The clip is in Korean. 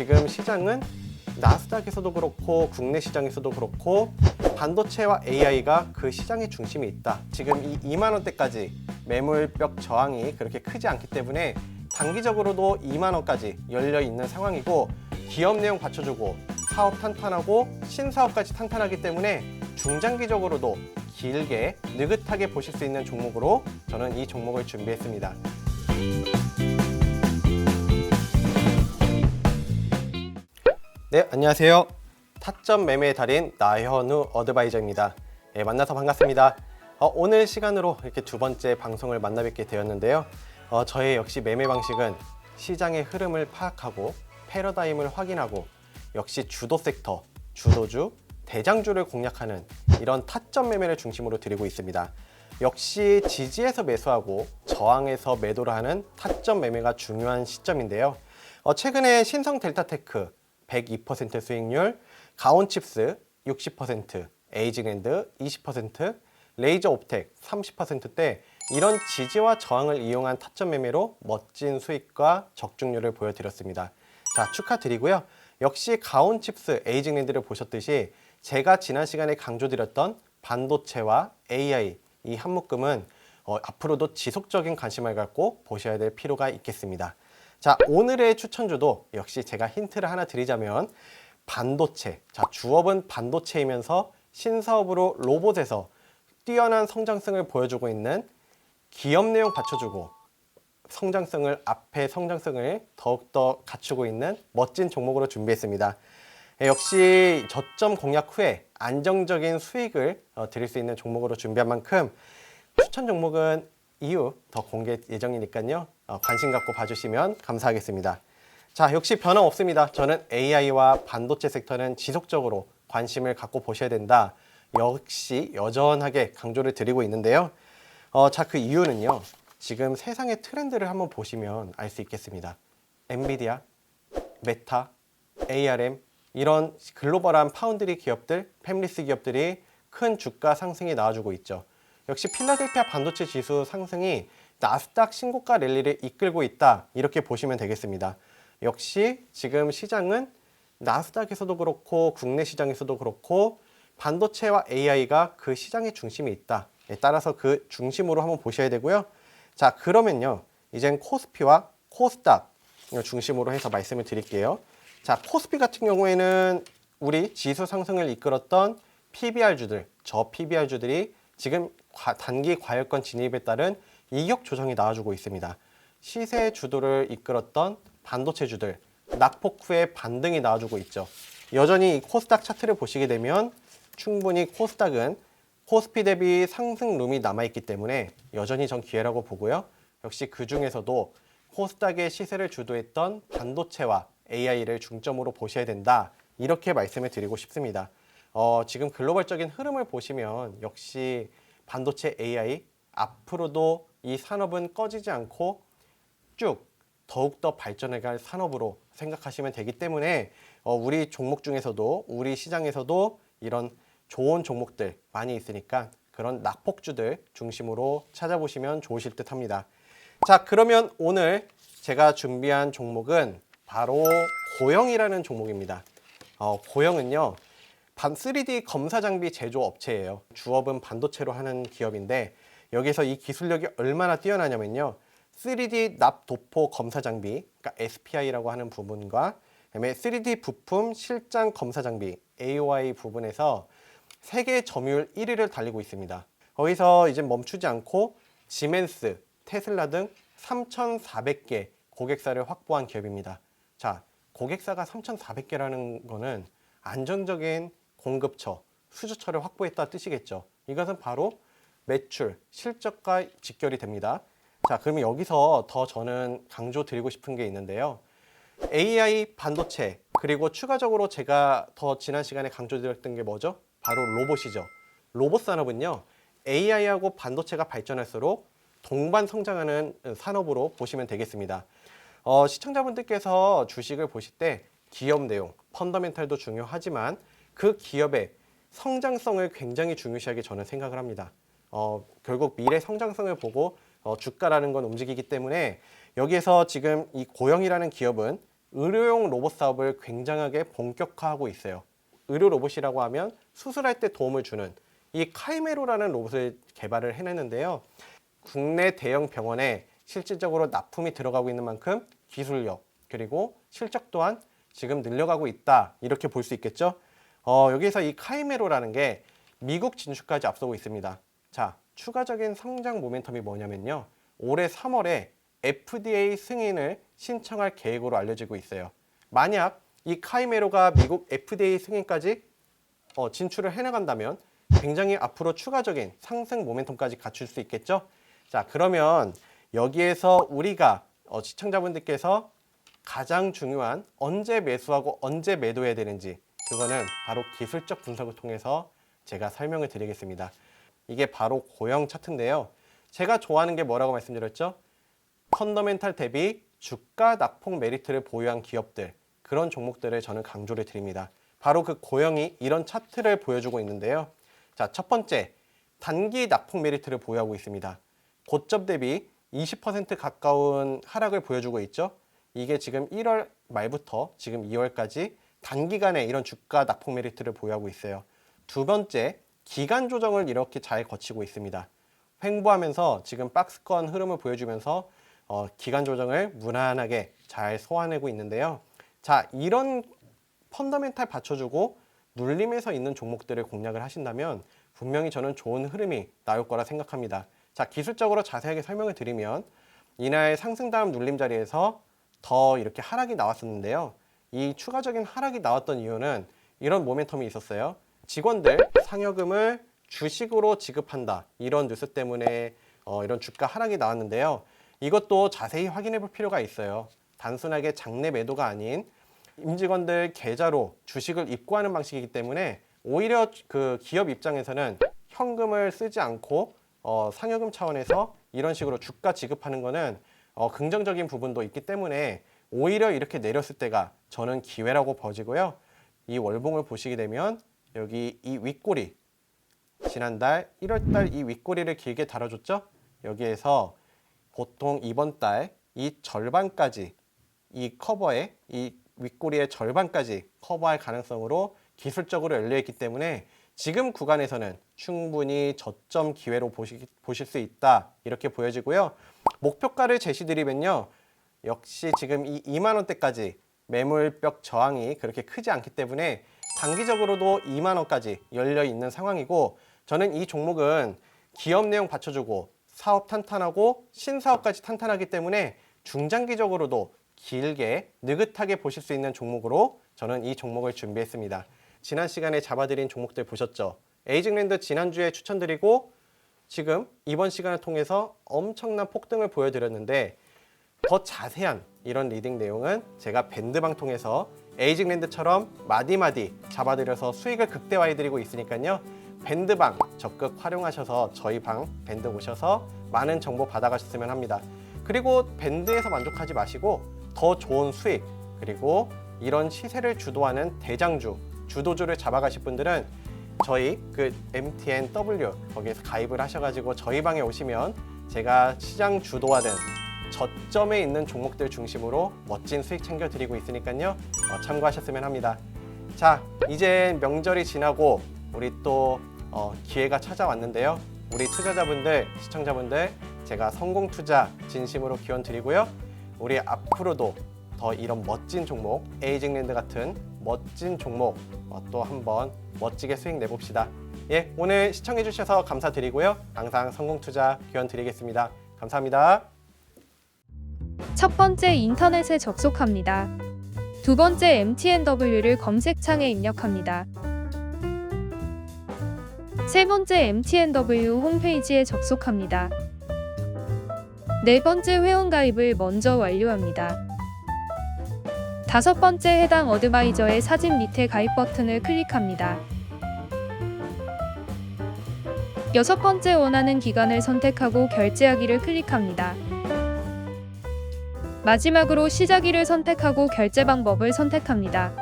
지금 시장은 나스닥에서도 그렇고 국내 시장에서도 그렇고 반도체와 AI가 그 시장의 중심에 있다. 지금 이 2만 원대까지 매물벽 저항이 그렇게 크지 않기 때문에 단기적으로도 2만 원까지 열려 있는 상황이고 기업 내용 받쳐주고 사업 탄탄하고 신사업까지 탄탄하기 때문에 중장기적으로도 길게 느긋하게 보실 수 있는 종목으로 저는 이 종목을 준비했습니다. 네, 안녕하세요. 타점 매매의 달인 나현우 어드바이저입니다. 네, 만나서 반갑습니다. 어, 오늘 시간으로 이렇게 두 번째 방송을 만나 뵙게 되었는데요. 어, 저의 역시 매매 방식은 시장의 흐름을 파악하고 패러다임을 확인하고 역시 주도 섹터, 주도주, 대장주를 공략하는 이런 타점 매매를 중심으로 드리고 있습니다. 역시 지지에서 매수하고 저항에서 매도를 하는 타점 매매가 중요한 시점인데요. 어, 최근에 신성 델타테크 102% 수익률, 가온칩스 60%, 에이징랜드 20%, 레이저 옵텍 30%대 이런 지지와 저항을 이용한 타점 매매로 멋진 수익과 적중률을 보여드렸습니다. 자 축하드리고요. 역시 가온칩스, 에이징랜드를 보셨듯이 제가 지난 시간에 강조드렸던 반도체와 AI 이 한 묶음은 어, 앞으로도 지속적인 관심을 갖고 보셔야 될 필요가 있겠습니다. 자, 오늘의 추천주도 역시 제가 힌트를 하나 드리자면 반도체. 자, 주업은 반도체이면서 신사업으로 로봇에서 뛰어난 성장성을 보여주고 있는 기업 내용 받쳐주고 성장성을 앞에 성장성을 더욱더 갖추고 있는 멋진 종목으로 준비했습니다. 예, 역시 저점 공략 후에 안정적인 수익을 어, 드릴 수 있는 종목으로 준비한 만큼 추천 종목은 이후 더 공개 예정이니까요. 어, 관심 갖고 봐주시면 감사하겠습니다. 자, 역시 변함 없습니다. 저는 AI와 반도체 섹터는 지속적으로 관심을 갖고 보셔야 된다. 역시 여전하게 강조를 드리고 있는데요. 어, 자, 그 이유는요. 지금 세상의 트렌드를 한번 보시면 알 수 있겠습니다. 엔비디아, 메타, ARM 이런 글로벌한 파운드리 기업들, 팹리스 기업들이 큰 주가 상승이 나와주고 있죠. 역시 필라델피아 반도체 지수 상승이 나스닥 신고가 랠리를 이끌고 있다 이렇게 보시면 되겠습니다. 역시 지금 시장은 나스닥에서도 그렇고 국내 시장에서도 그렇고 반도체와 AI가 그 시장의 중심에 있다. 예, 따라서 그 중심으로 한번 보셔야 되고요. 자 그러면요 이젠 코스피와 코스닥 중심으로 해서 말씀을 드릴게요. 자 코스피 같은 경우에는 우리 지수 상승을 이끌었던 PBR주들, 저 PBR주들이 지금 과- 단기 과열권 진입에 따른 이격 조정이 나와주고 있습니다. 시세 주도를 이끌었던 반도체 주들, 낙폭 후에 반등이 나와주고 있죠. 여전히 이 코스닥 차트를 보시게 되면 충분히 코스닥은 코스피 대비 상승 룸이 남아있기 때문에 여전히 전 기회라고 보고요. 역시 그 중에서도 코스닥의 시세를 주도했던 반도체와 AI를 중점으로 보셔야 된다. 이렇게 말씀을 드리고 싶습니다. 어, 지금 글로벌적인 흐름을 보시면 역시 반도체 AI 앞으로도 이 산업은 꺼지지 않고 쭉 더욱더 발전해갈 산업으로 생각하시면 되기 때문에 어, 우리 종목 중에서도 우리 시장에서도 이런 좋은 종목들 많이 있으니까 그런 낙폭주들 중심으로 찾아보시면 좋으실 듯 합니다. 자, 그러면 오늘 제가 준비한 종목은 바로 고영이라는 종목입니다. 어, 고영은요, 반 3D 검사 장비 제조 업체예요. 주업은 반도체로 하는 기업인데 여기서 이 기술력이 얼마나 뛰어나냐면요. 3D 납 도포 검사 장비, 그러니까 SPI라고 하는 부분과 그다음에 3D 부품 실장 검사 장비 AOI 부분에서 세계 점유율 1위를 달리고 있습니다. 거기서 이제 멈추지 않고 지멘스, 테슬라 등 3,400개 고객사를 확보한 기업입니다. 자, 고객사가 3,400개라는 거는 안정적인 공급처, 수주처를 확보했다 뜻이겠죠. 이것은 바로 매출, 실적과 직결이 됩니다. 자, 그러면 여기서 더 저는 강조 드리고 싶은 게 있는데요. AI 반도체 그리고 추가적으로 제가 더 지난 시간에 강조드렸던 게 뭐죠? 바로 로봇이죠. 로봇 산업은요. AI하고 반도체가 발전할수록 동반 성장하는 산업으로 보시면 되겠습니다. 어, 시청자분들께서 주식을 보실 때 기업 내용, 펀더멘탈도 중요하지만 그 기업의 성장성을 굉장히 중요시하게 저는 생각을 합니다. 어, 결국 미래 성장성을 보고 어, 주가라는 건 움직이기 때문에 여기에서 지금 이 고영이라는 기업은 의료용 로봇 사업을 굉장하게 본격화하고 있어요. 의료 로봇이라고 하면 수술할 때 도움을 주는 이 카이메로라는 로봇을 개발을 해냈는데요. 국내 대형 병원에 실질적으로 납품이 들어가고 있는 만큼 기술력 그리고 실적 또한 지금 늘려가고 있다 이렇게 볼 수 있겠죠. 어, 여기서 이 카이메로라는 게 미국 진출까지 앞서고 있습니다. 자, 추가적인 성장 모멘텀이 뭐냐면요. 올해 3월에 FDA 승인을 신청할 계획으로 알려지고 있어요. 만약 이 카이메로가 미국 FDA 승인까지 어, 진출을 해나간다면 굉장히 앞으로 추가적인 상승 모멘텀까지 갖출 수 있겠죠. 자, 그러면 여기에서 우리가 어, 시청자분들께서 가장 중요한 언제 매수하고 언제 매도해야 되는지 그거는 바로 기술적 분석을 통해서 제가 설명을 드리겠습니다. 이게 바로 고형 차트인데요. 제가 좋아하는 게 뭐라고 말씀드렸죠? 펀더멘탈 대비 주가 낙폭 메리트를 보유한 기업들 그런 종목들을 저는 강조를 드립니다. 바로 그 고형이 이런 차트를 보여주고 있는데요. 자, 첫 번째 단기 낙폭 메리트를 보유하고 있습니다. 고점 대비 20% 가까운 하락을 보여주고 있죠. 이게 지금 1월 말부터 지금 2월까지 단기간에 이런 주가 낙폭 메리트를 보유하고 있어요. 두 번째, 기간 조정을 이렇게 잘 거치고 있습니다. 횡보하면서 지금 박스권 흐름을 보여주면서 어, 기간 조정을 무난하게 잘 소화내고 있는데요. 자, 이런 펀더멘탈 받쳐주고 눌림에서 있는 종목들을 공략을 하신다면 분명히 저는 좋은 흐름이 나올 거라 생각합니다. 자, 기술적으로 자세하게 설명을 드리면 이날 상승 다음 눌림 자리에서 더 이렇게 하락이 나왔었는데요. 이 추가적인 하락이 나왔던 이유는 이런 모멘텀이 있었어요. 직원들 상여금을 주식으로 지급한다. 이런 뉴스 때문에 어, 이런 주가 하락이 나왔는데요. 이것도 자세히 확인해 볼 필요가 있어요. 단순하게 장내 매도가 아닌 임직원들 계좌로 주식을 입고하는 방식이기 때문에 오히려 그 기업 입장에서는 현금을 쓰지 않고 어, 상여금 차원에서 이런 식으로 주가 지급하는 거는 어, 긍정적인 부분도 있기 때문에 오히려 이렇게 내렸을 때가 저는 기회라고 보지고요. 이 월봉을 보시게 되면 여기 이 윗꼬리 지난달 1월달 이 윗꼬리를 길게 달아줬죠. 여기에서 보통 이번 달 이 절반까지 이 커버에 이 윗꼬리의 절반까지 커버할 가능성으로 기술적으로 열려 있기 때문에 지금 구간에서는 충분히 저점 기회로 보시, 보실 수 있다 이렇게 보여지고요. 목표가를 제시드리면요. 역시 지금 이 2만 원대까지 매물벽 저항이 그렇게 크지 않기 때문에 단기적으로도 2만 원까지 열려 있는 상황이고 저는 이 종목은 기업 내용 받쳐주고 사업 탄탄하고 신사업까지 탄탄하기 때문에 중장기적으로도 길게 느긋하게 보실 수 있는 종목으로 저는 이 종목을 준비했습니다. 지난 시간에 잡아드린 종목들 보셨죠? 에이징랜드 지난주에 추천드리고 지금 이번 시간을 통해서 엄청난 폭등을 보여드렸는데 더 자세한 이런 리딩 내용은 제가 밴드방 통해서 에이징랜드처럼 마디마디 잡아드려서 수익을 극대화해드리고 있으니까요. 밴드방 적극 활용하셔서 저희 방 밴드 오셔서 많은 정보 받아가셨으면 합니다. 그리고 밴드에서 만족하지 마시고 더 좋은 수익 그리고 이런 시세를 주도하는 대장주 주도주를 잡아가실 분들은 저희 그 MTNW 거기에서 가입을 하셔가지고 저희 방에 오시면 제가 시장 주도하는 저점에 있는 종목들 중심으로 멋진 수익 챙겨드리고 있으니까요 어, 참고하셨으면 합니다. 자 이제 명절이 지나고 우리 또 어, 기회가 찾아왔는데요. 우리 투자자분들, 시청자분들 제가 성공 투자 진심으로 기원 드리고요. 우리 앞으로도 더 이런 멋진 종목, 에이징랜드 같은 멋진 종목 어, 또 한번 멋지게 수익 내봅시다. 예, 오늘 시청해 주셔서 감사드리고요. 항상 성공 투자 기원 드리겠습니다. 감사합니다. 첫 번째 인터넷에 접속합니다. 두 번째 MTNW를 검색창에 입력합니다. 세 번째 MTNW 홈페이지에 접속합니다. 네 번째 회원가입을 먼저 완료합니다. 다섯 번째 해당 어드바이저의 사진 밑에 가입 버튼을 클릭합니다. 여섯 번째 원하는 기간을 선택하고 결제하기를 클릭합니다. 마지막으로 시작일을 선택하고 결제 방법을 선택합니다.